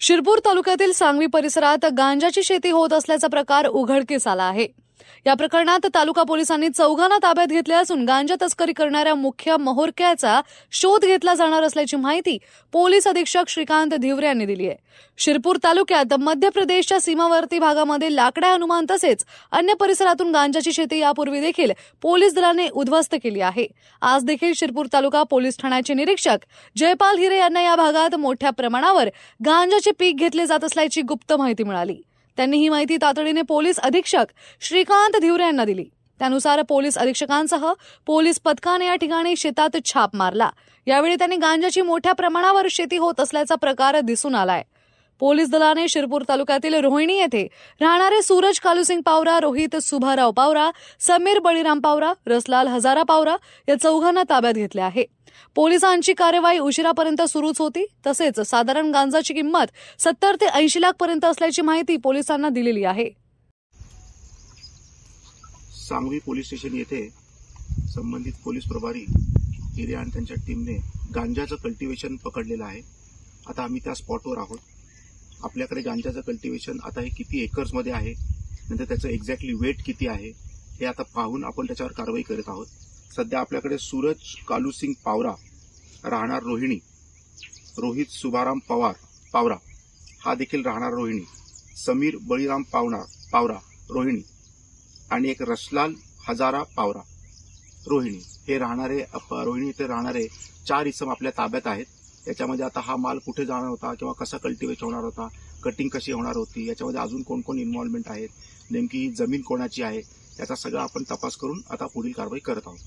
शिरपूर तालुक्यातील सांगवी परिसरात गांजाची शेती होत असल्याचा प्रकार उघडकीस आला आहे. या प्रकरणात तालुका पोलिसांनी चौघांना ताब्यात घेतले असून गांजा तस्करी करणाऱ्या मुख्य मोहोरक्याचा शोध घेतला जाणार असल्याची माहिती पोलीस अधीक्षक श्रीकांत धिवरे यांनी दिली आहे. शिरपूर तालुक्यात मध्य प्रदेशच्या सीमावर्ती भागामध्ये लाकड्या हनुमान तसेच अन्य परिसरातून गांजाची शेती यापूर्वी देखील पोलीस दलाने उद्ध्वस्त केली आहे. आज देखील शिरपूर तालुका पोलीस ठाण्याचे निरीक्षक जयपाल हिरे यांना या भागात मोठ्या प्रमाणावर गांजाचे पीक घेतले जात असल्याची गुप्त माहिती मिळाली. त्यांनी ही माहिती तातडीने पोलीस अधीक्षक श्रीकांत धिवरे यांना दिली. त्यानुसार पोलीस अधीक्षकांसह पोलीस पथकाने या ठिकाणी शेतात छाप मारला. यावेळी त्यांनी गांजाची मोठ्या प्रमाणावर शेती होत असल्याचा प्रकार दिसून आलाय. पोलीस दलाने शिरपूर तालुक्यातील रोहिणी येथे राहणारे सूरज कालूसिंग पावरा रोहित सुभाराव पावरा समीर बळीराम पावरा रसलाल हजारा पावरा या चौघांना ताब्यात घेतले आहे. पोलिसांची कार्यवाही उशिरापर्यंत सुरूच होती. तसेच साधारण गांजाची किंमत सत्तर ते ऐंशी लाख पर्यंत असल्याची माहिती पोलिसांना दिलेली आहे. सांगवी पोलीस स्टेशन येथे संबंधित पोलीस प्रभारी हिरे आणि त्यांच्या टीमने गांजाचं कल्टिवेशन पकडलेलं आहे. आता आम्ही त्या स्पॉटवर आहोत. आपल्याकडे गांजाचं कल्टिवेशन आता हे किती एकर्समध्ये आहे? नंतर त्याचं एक्झॅक्टली वेट किती आहे? हे आता पाहून आपण त्याच्यावर कारवाई करत आहोत. सध्या आपल्याकडे सूरज कालूसिंग पावरा राहणार रोहिणी. रोहित सुभाराम पवार पावरा. हा देखील राहणार रोहिणी. समीर बळीराम पावणार पावरा रोहिणी. आणि एक रसलाल हजारा पावरा रोहिणी. हे राहणारे अप- रोहिणी इथे राहणारे चार इसम आपल्या ताब्यात आहेत. याच्यामध्ये आता हा माल कुठे जाणार होता किंवा कसा कल्टिवेट होणार होता कटिंग कशी होणार होती याच्यामध्ये अजून कोण कोण इन्व्हॉल्वमेंट आहेत नेमकी ही जमीन कोणाची आहे याचा सगळा आपण तपास करून आता पुढील कारवाई करत आहोत.